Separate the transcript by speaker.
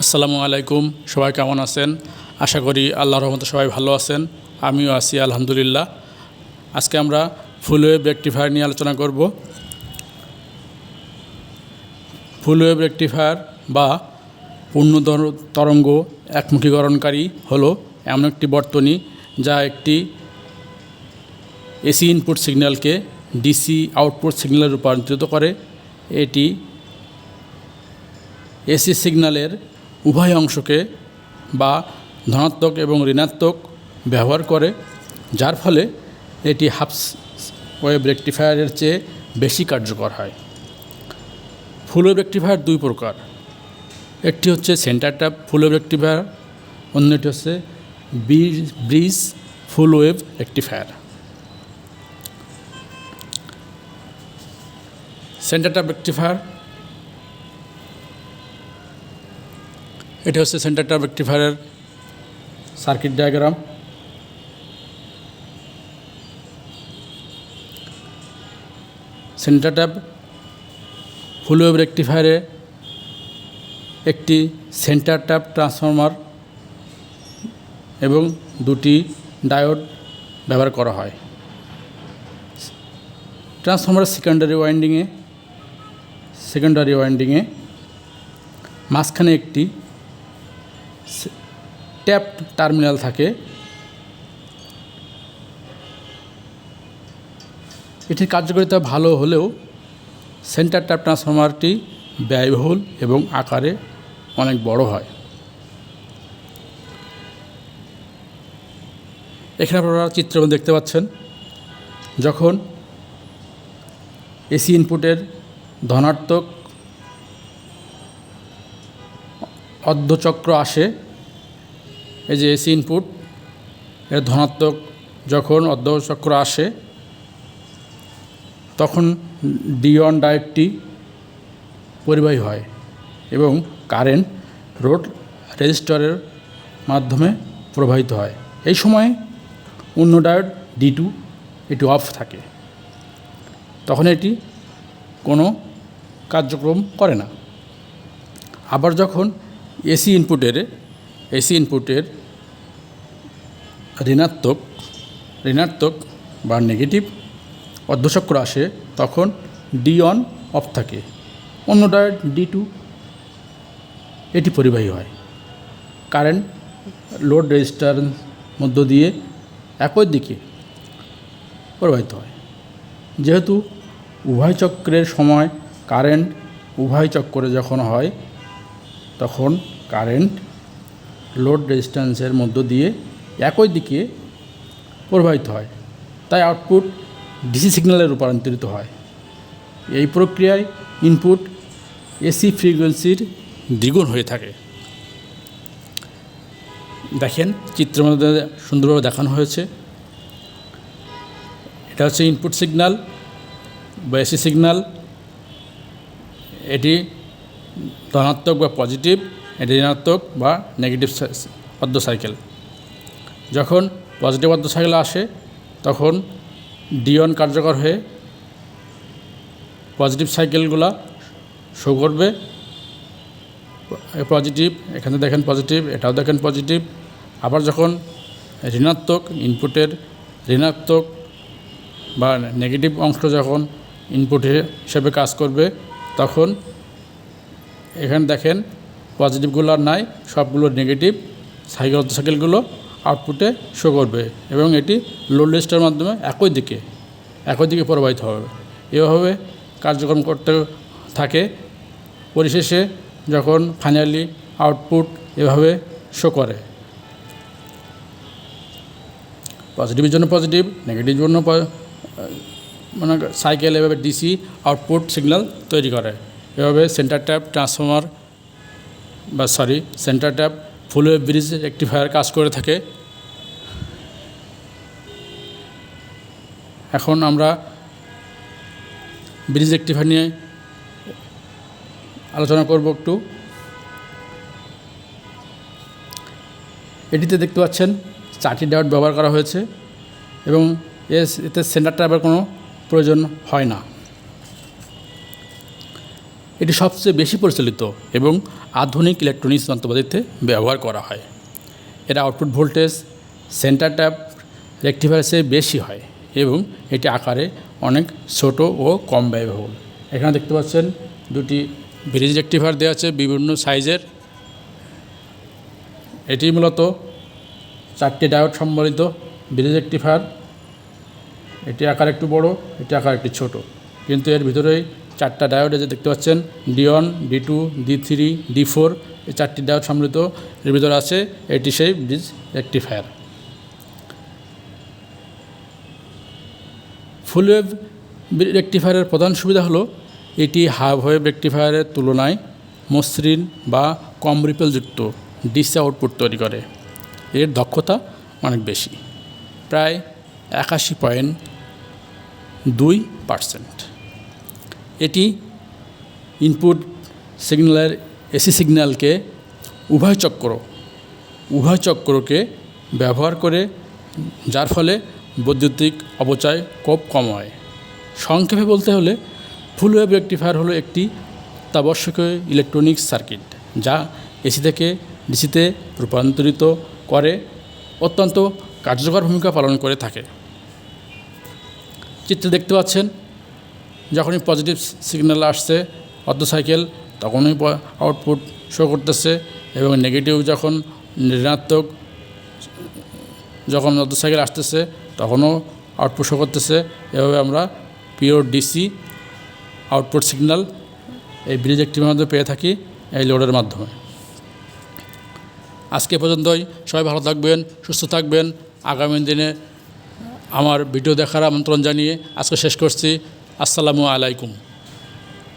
Speaker 1: আসসালামু আলাইকুম, সবাই কেমন আছেন? আশা করি আল্লাহর রহমতে সবাই ভালো আছেন, আমিও আছি, আলহামদুলিল্লাহ। আজকে আমরা ফুল ওয়েভ রেকটিফায়ার নিয়ে আলোচনা করব। ফুল ওয়েভ রেকটিফায়ার বা পূর্ণ তর- তরঙ্গ একমুখীকরণকারী হলো এমন একটি বর্তনী যা একটি এসি ইনপুট সিগন্যালকে ডিসি আউটপুট সিগন্যালে রূপান্তরিত করে। এটি এসি সিগন্যালের উভয় অংশকে বা ধনাত্মক এবং ঋণাত্মক ব্যবহার করে, যার ফলে এটি হাফস ওয়েব রেকটিফায়ারের চেয়ে বেশি কার্যকর হয়। ফুল ওয়েব রেকটিফায়ার দুই প্রকার। একটি হচ্ছে centre tap full wave rectifier, অন্যটি হচ্ছে bridge full wave rectifier. Centre tap rectifier এটা হচ্ছে centre tap রেকটিফায়ারের circuit diagram centre tap full wave রেকটিফায়ারে একটি সেন্টার ট্যাপ ট্রান্সফরমার এবং দুটি ডায়োড ব্যবহার করা হয়। ট্রান্সফরমারের সেকেন্ডারি ওয়াইন্ডিংয়ে সেকেন্ডারি ওয়াইন্ডিংয়ে মাঝখানে একটি ট্যাপ টার্মিনাল থাকে। এটির কার্যকারিতা ভালো হলেও সেন্টার ট্যাপ ট্রান্সফরমারটি ব্যয়বহুল এবং আকারে অনেক বড় হয়। এখানে আপনারা চিত্র দেখতে পাচ্ছেন। যখন এসি ইনপুটের ধনাত্মক অর্ধচক্র আসে। এই যে এসি ইনপুট এর ধনাত্মক যখন অর্ধচক্র আসে, তখন ডিওয়ান ডায়েটটি পরিবাহী হয় এবং কারেন্ট রোড রেজিস্টারের মাধ্যমে প্রবাহিত হয়। এই সময় অন্য ডায়োড ডি টু এটি অফ থাকে। তখন এটি কোনো কার্যক্রম করে না। আবার যখন এসি ইনপুটের এসি ইনপুটের ঋণাত্মক ঋণাত্মক বা নেগেটিভ অর্ধচক্র আসে তখন ডি অন অফ থাকে। অন্য ডায়োড ডি টু এটি পরিবাহী হয়। কারেন্ট লোড রেজিস্টার মধ্য দিয়ে একই দিকে প্রবাহিত হয়। যেহেতু উভয় চক্রের সময় কারেন্ট উভয় চক্রে যখন হয়, তখন কারেন্ট লোড রেজিস্ট্যান্সের মধ্য দিয়ে একই দিকে প্রবাহিত হয়। তাই আউটপুট ডিসি সিগন্যালে রূপান্তরিত হয়। এই প্রক্রিয়ায় ইনপুট এসি ফ্রিকোয়েন্সির দ্বিগুণ হয়ে থাকে। দেখেন, চিত্রের মধ্যে সুন্দরভাবে দেখানো হয়েছে। এটা হচ্ছে ইনপুট সিগন্যাল বা এসি সিগন্যাল এটি ধনাত্মক বা পজিটিভ ঋণাত্মক বা নেগেটিভ অর্ধ সাইকেল যখন পজিটিভ অর্ধ সাইকেল আসে, তখন ডিওন কার্যকর হয়ে পজিটিভ সাইকেলগুলা শো করবে। পজিটিভ এখানে দেখেন পজিটিভ এটাও দেখেন পজিটিভ আবার যখন ঋণাত্মক ইনপুটের ঋণাত্মক বা নেগেটিভ অংশ যখন ইনপুট হিসেবে কাজ করবে, তখন এখানে দেখেন পজিটিভগুলো আর নাই, সবগুলো নেগেটিভ সাইকেল সাইকেলগুলো আউটপুটে শো করবে এবং এটি লোড লিস্টের মাধ্যমে একই দিকে একই দিকে প্রবাহিত হবে। এভাবে কার্যক্রম করতে থাকে। পরিশেষে যখন ফাইনালি আউটপুট এভাবে শো করে। পজিটিভের জন্য পজিটিভ নেগেটিভ জন্য মানে সাইকেল এভাবে ডিসি আউটপুট সিগন্যাল তৈরি করে। এভাবে সেন্টার ট্যাপ ট্রান্সফর্মার বা sorry centre tap full wave bridge rectifier কাজ করে থাকে। এখন আমরা ব্রিজ রেকটিফায়ার নিয়ে আলোচনা করব একটু। এটিতে দেখতে পাচ্ছেন চারটি ডায়োড ব্যবহার করা হয়েছে এবং এতে সেন্টার ট্যাপের কোনো প্রয়োজন হয় না। এটি সবচেয়ে বেশি পরিচালিত এবং আধুনিক ইলেকট্রনিক্স যন্ত্রপাতিতে ব্যবহার করা হয়। এর output voltage centre tap rectifier চেয়ে বেশি হয় এবং এটি আকারে অনেক ছোট ও কম ব্যয়বহুল। এখানে দেখতে পাচ্ছেন দুটি ব্রিজ রেক্টিফায়ার দেওয়া আছে বিভিন্ন সাইজের এটি মূলত চারটি ডায়োড সম্বলিত ব্রিজ রেক্টিফায়ার এটি আকার একটু বড়, এটি আকার একটু ছোট। কিন্তু এর ভিতরেই চারটা ডায়োড যে দেখতে পাচ্ছেন D one D two D three D four এই চারটি ডায়োড সম্মিলিত এর ভিতরে আছে এটি সেই ব্রিজ রেক্টিফায়ার ফুল ওয়েভ রেক্টিফায়ারের প্রধান সুবিধা হলো, এটি হাফ ওয়েভ রেক্টিফায়ারের তুলনায় মসৃণ বা কম রিপেলযুক্ত ডিসি আউটপুট তৈরি করে। এর দক্ষতা অনেক বেশি, প্রায় একাশি পয়েন্ট দুই পার্সেন্ট এটি ইনপুট সিগন্যালের এসি সিগন্যালকে উভয় চক্র, উভয় চক্রকে ব্যবহার করে, যার ফলে বৈদ্যুতিক অপচয় খুব কম হয়। সংক্ষেপে বলতে হলে ফুল ওয়েভ রেক্টিফায়ার হলো একটি অত্যাবশ্যকীয় ইলেকট্রনিক্স সার্কিট যা এসি থেকে ডিসিতে রূপান্তরিত করে, অত্যন্ত কার্যকর ভূমিকা পালন করে থাকে। চিত্রে দেখতে পাচ্ছেন যখনই পজিটিভ সিগন্যাল আসছে, অর্ধ সাইকেল তখনই আউটপুট শো করতেছে এবং নেগেটিভ যখন ঋণাত্মক, যখন অর্ধ সাইকেল আসতেছে, তখনও আউটপুট শো করতেছে। এভাবে আমরা পিওর ডিসি আউটপুট সিগন্যাল এই ব্রিজ একটির মাধ্যমে পেয়ে থাকি এই লোডের মাধ্যমে। আজকে পর্যন্তই। সবাই ভালো থাকবেন, সুস্থ থাকবেন। আগামী দিনে আমার ভিডিও দেখার আমন্ত্রণ জানিয়ে আজকে শেষ করছি। আসসালামু আলাইকুম।